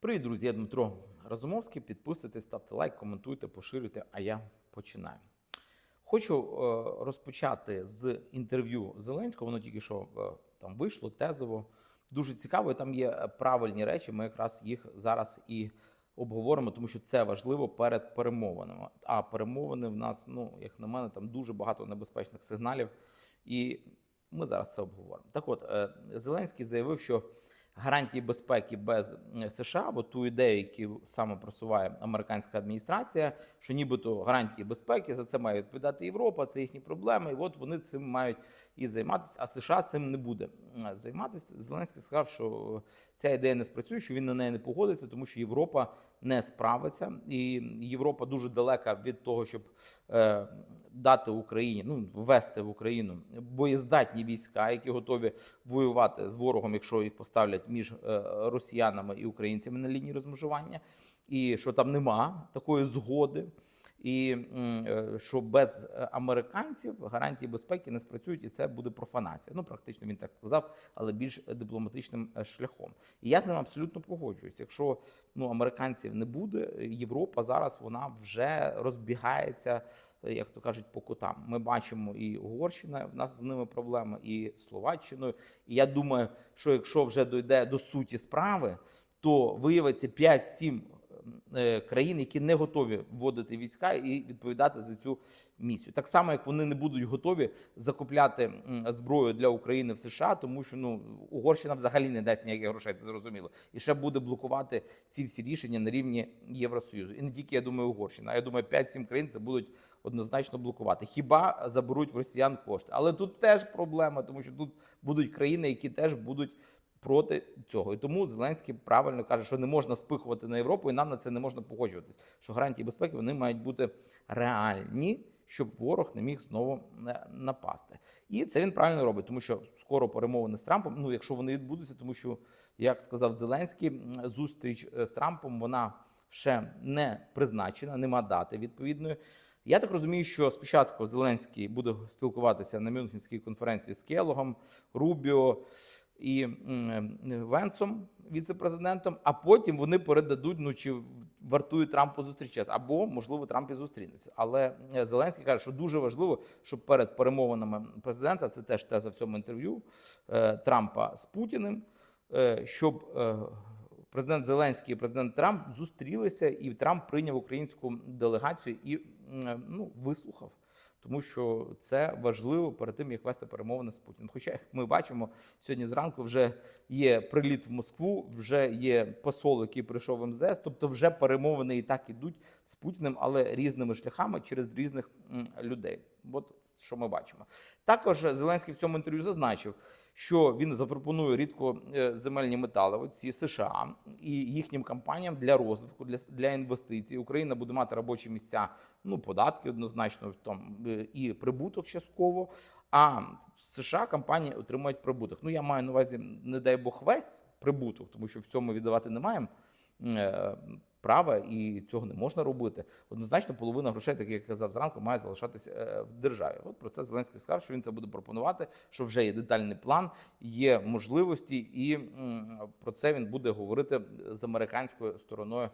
Привіт, друзі, я Дмитро Разумовський. Підписуйтесь, ставте лайк, коментуйте, поширюйте. А я починаю. Хочу е, розпочати з інтерв'ю Зеленського. Воно тільки що е, там вийшло тезово. Дуже цікаво. і Там є правильні речі. Ми якраз їх зараз і обговоримо, тому що це важливо перед перемовинами. А перемовини в нас, ну як на мене, там дуже багато небезпечних сигналів, і ми зараз це обговоримо. Так, от е, Зеленський заявив, що гарантії безпеки без США, бо ту ідею, яку саме просуває американська адміністрація, що нібито гарантії безпеки за це має відповідати Європа, це їхні проблеми. І от вони цим мають і займатися. А США цим не буде е, займатися. Зеленський сказав, що ця ідея не спрацює, що він на неї не погодиться, тому що Європа не справиться, і Європа дуже далека від того, щоб е, дати Україні, ну ввести в Україну боєздатні війська, які готові воювати з ворогом, якщо їх поставлять між е, росіянами і українцями на лінії розмежування, і що там нема такої згоди. І е, що без е, американців гарантії безпеки не спрацюють, і це буде профанація. Ну практично він так сказав, але більш дипломатичним е, шляхом. І я з ним абсолютно погоджуюсь. Якщо ну американців не буде, Європа зараз вона вже розбігається, як то кажуть, по кутам. Ми бачимо і Угорщина, в нас з ними проблеми, і Словаччиною. І я думаю, що якщо вже дойде до суті справи, то виявиться 5-7 е, країн, які не готові вводити війська і відповідати за цю місію. Так само, як вони не будуть готові закупляти зброю для України в США, тому що ну Угорщина взагалі не дасть ніяких грошей, це зрозуміло, і ще буде блокувати ці всі рішення на рівні Євросоюзу. І не тільки я думаю, Угорщина, а я думаю, 5-7 країн це будуть однозначно блокувати. Хіба заберуть в росіян кошти? Але тут теж проблема, тому що тут будуть країни, які теж будуть проти цього. І тому Зеленський правильно каже, що не можна спихувати на Європу, і нам на це не можна погоджуватись. Що гарантії безпеки вони мають бути реальні, щоб ворог не міг знову е, напасти. І це він правильно робить, тому що скоро перемовини з Трампом. Ну, якщо вони відбудуться, тому що, як сказав Зеленський, зустріч е, з Трампом вона ще не призначена, нема дати відповідної. Я так розумію, що спочатку Зеленський буде спілкуватися на Мюнхенській конференції з Келогом, Рубіо і Венсом, віце-президентом, а потім вони передадуть, ну чи вартує Трампу зустрічатися, або можливо Трамп і зустрінеться. Але е, Зеленський каже, що дуже важливо, щоб перед перемовинами президента, це теж теза в цьому інтерв'ю е, Трампа з Путіним, е, щоб е, президент Зеленський і президент Трамп зустрілися, і Трамп прийняв українську делегацію і ну, вислухав. Тому що це важливо перед тим, як вести перемовини з Путіним. Хоча, як ми бачимо, сьогодні зранку вже є приліт в Москву, вже є посол, який прийшов в МЗС, тобто вже перемовини і так ідуть з Путіним, але різними шляхами через різних людей. От що ми бачимо. Також Зеленський в цьому інтерв'ю зазначив, що він запропонує рідкоземельні метали, оці США і їхнім компаніям для розвитку, для, для інвестицій. Україна буде мати робочі місця, ну податки однозначно там е, і прибуток частково. А в США компанії отримують прибуток. Ну я маю на увазі, не дай Бог весь прибуток, тому що в цьому віддавати не маємо е, права і цього не можна робити. Однозначно, половина грошей, так як я казав зранку, має залишатися е, в державі. От про це Зеленський сказав, що він це буде пропонувати, що вже є детальний план, є можливості, і про це він буде говорити з американською стороною.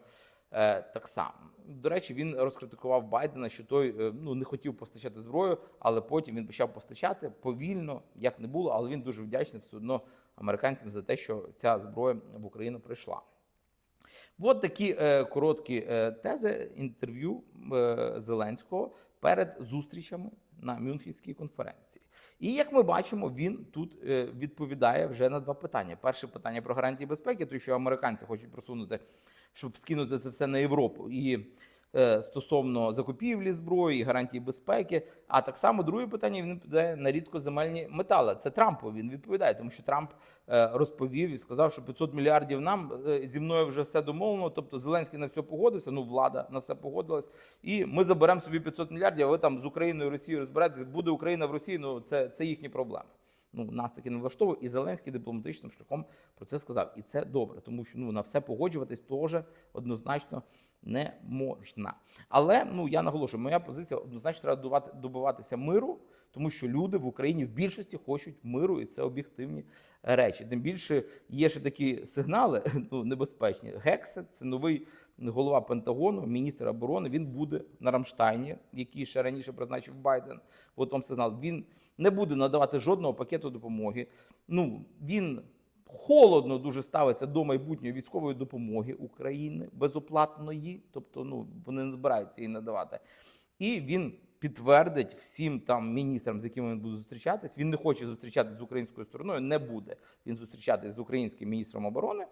Е, Так само до речі, він розкритикував Байдена, що той е, ну не хотів постачати зброю, але потім він почав постачати повільно, як не було. Але він дуже вдячний все одно американцям за те, що ця зброя в Україну прийшла. От такі е, короткі е, тези інтерв'ю е, Зеленського перед зустрічами на Мюнхенській конференції. І як ми бачимо, він тут е, відповідає вже на два питання. Перше питання про гарантії безпеки, то що американці хочуть просунути, щоб скинути це все на Європу. І стосовно закупівлі зброї, і гарантій безпеки. А так само друге питання він відповідає на рідкоземельні метали. Це Трампу він відповідає, тому що Трамп е, розповів і сказав, що 500 мільярдів нам е, зі мною вже все домовлено. Тобто Зеленський на все погодився. Ну влада на все погодилась, і ми заберемо собі 500 мільярдів. А ви там з Україною і Росією розбираєтесь. Буде Україна в Росії. Ну це, це їхні проблеми. Ну, нас таки не влаштовує, і Зеленський дипломатичним шляхом про це сказав. І це добре, тому що ну на все погоджуватись теж однозначно не можна. Але ну я наголошую, моя позиція однозначно треба добиватися миру, тому що люди в Україні в більшості хочуть миру, і це об'єктивні речі. Тим більше є ще такі сигнали ну, небезпечні. Гексе це новий голова Пентагону, міністр оборони. Він буде на Рамштайні, який ще раніше призначив Байден. От вам сигнал. Він не буде надавати жодного пакету допомоги. Ну він холодно дуже ставиться до майбутньої військової допомоги України безоплатної, тобто ну вони не збираються її надавати. І він підтвердить всім там міністрам, з якими він буде зустрічатись. Він не хоче зустрічатись з українською стороною, не буде він зустрічатись з українським міністром оборони.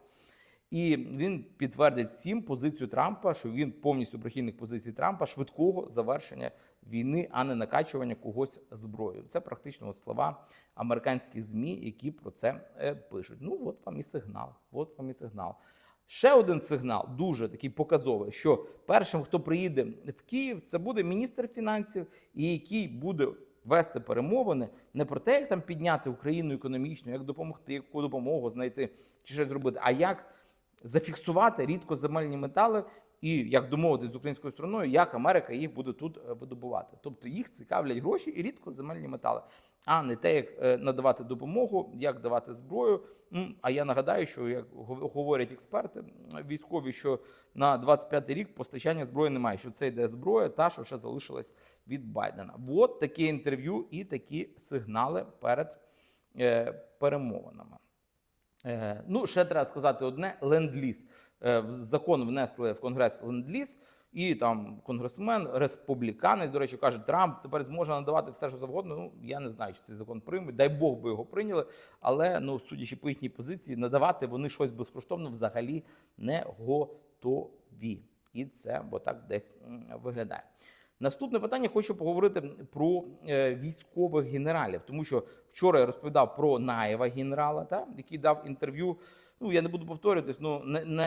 І він підтвердить всім позицію Трампа, що він повністю прихильник позиції Трампа швидкого завершення війни, а не накачування когось зброєю. Це практично слова американських змі, які про це е, пишуть. Ну от вам і сигнал. От вам і сигнал. Ще один сигнал, дуже такий показовий, що першим, хто приїде в Київ, це буде міністр фінансів, і який буде вести перемовини не про те, як там підняти Україну економічно, як допомогти, яку допомогу знайти чи щось зробити, а як зафіксувати рідкоземельні метали і як домовитися з українською стороною, як Америка їх буде тут е, видобувати. Тобто їх цікавлять гроші і рідкоземельні метали, а не те, як е, надавати допомогу, як давати зброю. А я нагадаю, що як говорять експерти військові, що на 25-й рік постачання зброї немає. Що це йде зброя, та що ще залишилась від Байдена. От таке інтерв'ю і такі сигнали перед е, перемовинами. Ну, ще треба сказати одне: ленд-ліз. Е, закон внесли в Конгрес ленд-ліз, і там конгресмен, республіканець, до речі, каже, Трамп тепер зможе надавати все, що завгодно. Ну, я не знаю, чи цей закон приймуть. Дай Бог би його прийняли. Але ну, судячи по їхній позиції, надавати вони щось безкоштовно взагалі не готові. І це бо так десь виглядає. Наступне питання хочу поговорити про е, військових генералів, тому що вчора я розповідав про Наєва генерала, та, який дав інтерв'ю. Ну я не буду повторюватись, ну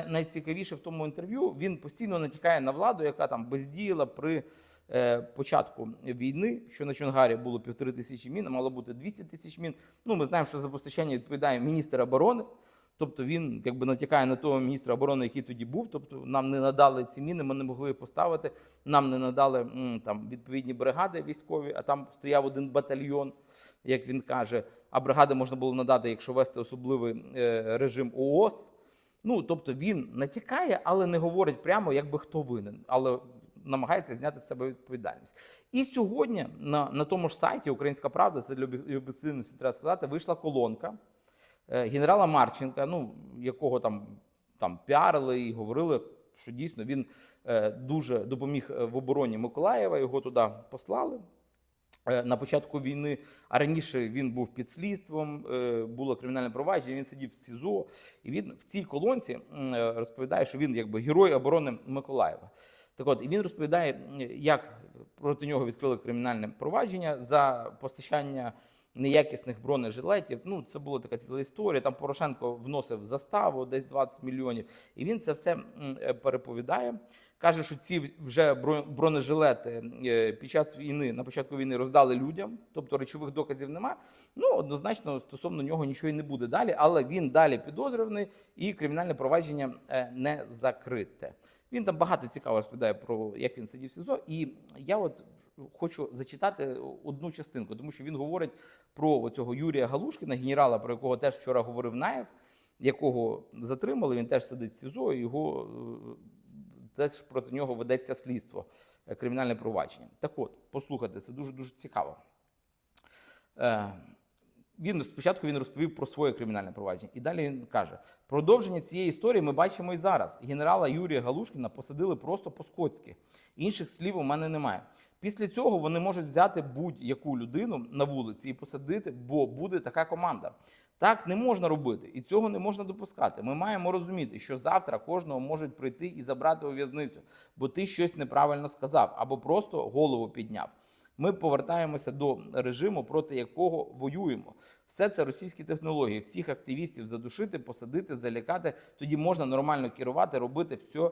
найцікавіше в тому інтерв'ю він постійно натякає на владу, яка там бездіяла при е, початку війни, що на Чонгарі було півтори тисячі мін, а мало бути 200 тисяч мін. Ну ми знаємо, що за постачання відповідає міністр оборони. Тобто він якби натякає на того міністра оборони, який тоді був. Тобто нам не надали ці міни, ми не могли поставити. Нам не надали там відповідні бригади військові, а там стояв один батальйон, як він каже. А бригади можна було надати, якщо вести особливий е, режим ООС. Ну тобто він натякає, але не говорить прямо, якби хто винен, але намагається зняти з себе відповідальність. І сьогодні на, на тому ж сайті Українська Правда, це для об'єк- об'єктивності треба сказати, вийшла колонка генерала Марченка, ну якого там, там піарили і говорили, що дійсно він е, дуже допоміг е, в обороні Миколаєва. Його туди послали. Е, На початку війни, а раніше він був під слідством, е, було кримінальне провадження. Він сидів в СІЗО, і він в цій колонці е, розповідає, що він якби герой оборони Миколаєва. Так от, і він розповідає, як проти нього відкрили кримінальне провадження за постачання неякісних бронежилетів. Ну, це була така ціла історія. Там Порошенко вносив заставу десь 20 мільйонів. І він це все е, переповідає. Каже, що ці вже бро- бронежилети е, під час війни, на початку війни роздали людям, тобто речових доказів нема. Ну, однозначно, стосовно нього нічого і не буде далі, але він далі підозрюваний і кримінальне провадження е, не закрите. Він там багато цікаво розповідає про як він сидів в СІЗО. І я от хочу зачитати одну частинку, тому що він говорить про цього Юрія Галушкіна, генерала, про якого теж вчора говорив Наєв, якого затримали. Він теж сидить в СІЗО. і Його е, теж проти нього ведеться слідство, е, кримінальне провадження. Так от, послухайте, це дуже дуже цікаво. Е, він спочатку він розповів про своє кримінальне провадження, і далі він каже: продовження цієї історії ми бачимо і зараз. Генерала Юрія Галушкіна посадили просто по-скотськи. Інших слів у мене немає. Після цього вони можуть взяти будь-яку людину на вулиці і посадити, бо буде така команда. Так не можна робити, і цього не можна допускати. Ми маємо розуміти, що завтра кожного можуть прийти і забрати у в'язницю, бо ти щось неправильно сказав або просто голову підняв. Ми повертаємося до режиму, проти якого воюємо. Все це російські технології. Всіх активістів задушити, посадити, залякати. Тоді можна нормально керувати, робити все,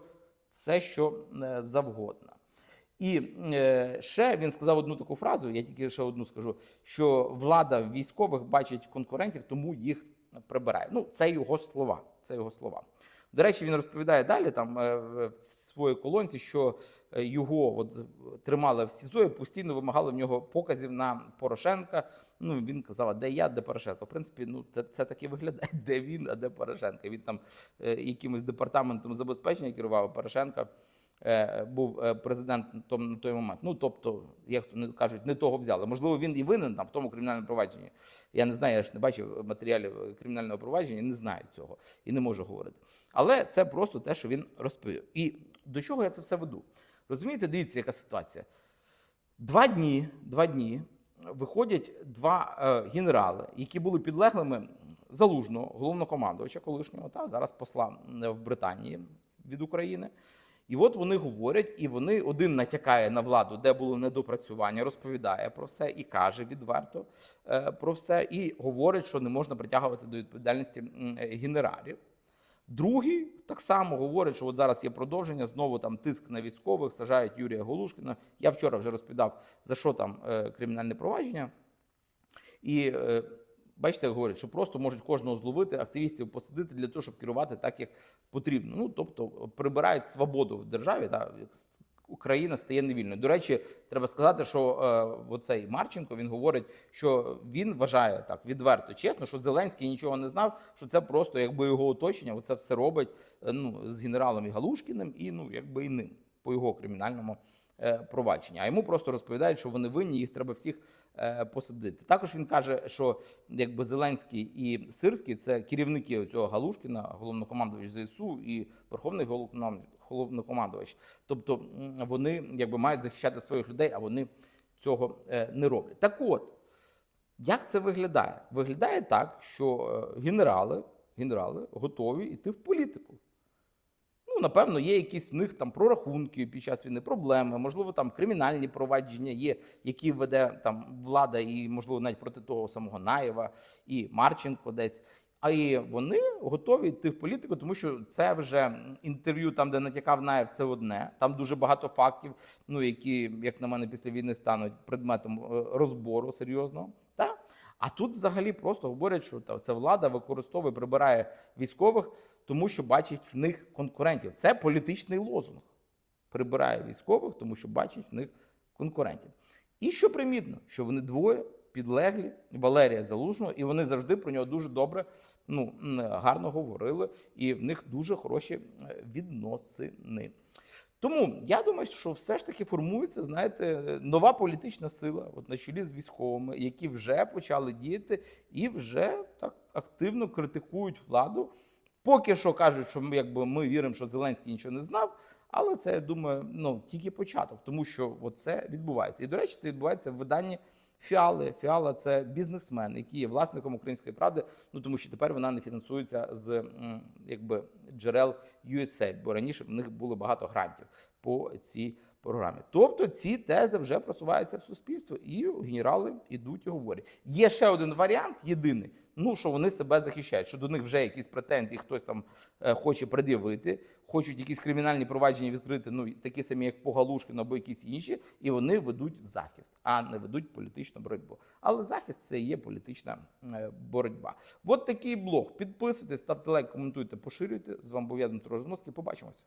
все що е, завгодно. І е, ще він сказав одну таку фразу, я тільки ще одну скажу: що влада військових бачить конкурентів, тому їх прибирає. Ну, це його слова. Це його слова. До речі, він розповідає далі там е, в своїй колонці, що е, його от, тримали в СІЗО і постійно вимагали в нього показів на Порошенка. Ну він казав, де я, де Порошенко. В принципі, ну це, так і виглядає, де він, а де Порошенко. Він там якимось департаментом забезпечення керував Порошенка. Е, Був е, президентом на той момент. Ну тобто, як то кажуть, не того взяли. Можливо, він і винен там в тому кримінальному провадженні. Я не знаю, я ж не бачив матеріалів е, кримінального провадження, не знаю цього і не можу говорити. Але це просто те, що він розповів. І до чого я це все веду? Розумієте, дивіться, яка ситуація. Два дні, два дні виходять два е, генерали, які були підлеглими залужного головнокомандувача колишнього, та зараз посла в Британії від України. І от вони говорять, і вони один натякає на владу, де було недопрацювання, розповідає про все і каже відверто е, про все, і говорить, що не можна притягувати до відповідальності е, генералів. Другий так само говорить, що от зараз є продовження, знову там тиск на військових, сажають Юрія Голушкіна. Я вчора вже розповідав, за що там е, кримінальне провадження. І бачите, як говорять, що просто можуть кожного зловити, активістів посадити для того, щоб керувати так, як потрібно. Ну тобто прибирають свободу в державі, та Україна стає невільною. До речі, треба сказати, що е, оцей Марченко він говорить, що він вважає так відверто, чесно, що Зеленський нічого не знав, що це просто якби його оточення, оце все робить е, ну, з генералом і Галушкіним і ну якби і ним по його кримінальному е, провадженню. А йому просто розповідають, що вони винні, їх треба всіх е, посадити. Також він каже, що якби Зеленський і Сирський це керівники цього Галушкіна, головнокомандувач ЗСУ і Верховний головнокомандувач. Тобто вони якби мають захищати своїх людей, а вони цього е, не роблять. Так от, як це виглядає? Виглядає так, що генерали, генерали готові йти в політику. Напевно, є якісь в них там прорахунки під час війни, проблеми, можливо, там кримінальні провадження є, які веде там влада, і, можливо, навіть проти того самого Наєва і Марченко десь. А і вони готові йти в політику, тому що це вже інтерв'ю, там, де натякав Наєв, це одне. Там дуже багато фактів, ну які, як на мене, після війни стануть предметом е, розбору серйозного. Та? А тут взагалі просто говорять, що та, це влада використовує, прибирає військових, тому що бачить в них конкурентів. Це політичний лозунг. Прибирає військових, тому що бачить в них конкурентів. І що примітно, що вони двоє підлеглі Валерія Залужного, і вони завжди про нього дуже добре, ну гарно говорили, і в них дуже хороші е, відносини. Тому я думаю, що все ж таки формується, знаєте, нова політична сила, от на чолі з військовими, які вже почали діяти і вже так активно критикують владу. Поки що кажуть, що ми якби ми віримо, що Зеленський нічого не знав. Але це я думаю, ну тільки початок, тому що це відбувається. І до речі, це відбувається в виданні Фіали. Фіала це бізнесмен, який є власником української правди. Ну тому що тепер вона не фінансується з якби джерел USAID, бо раніше в них було багато грантів по цій програмі. Тобто ці тези вже просуваються в суспільство, і генерали йдуть і говорять. Є ще один варіант, єдиний. Ну що вони себе захищають, що до них вже якісь претензії, хтось там е, хоче пред'явити, хочуть якісь кримінальні провадження відкрити, ну такі самі, як по Галушкіну або якісь інші, і вони ведуть захист, а не ведуть політичну боротьбу. Але захист це є політична е, боротьба. От такий блог. Підписуйтесь, ставте лайк, коментуйте, поширюйте. З вами був я Дмитро Розмовський. Побачимося.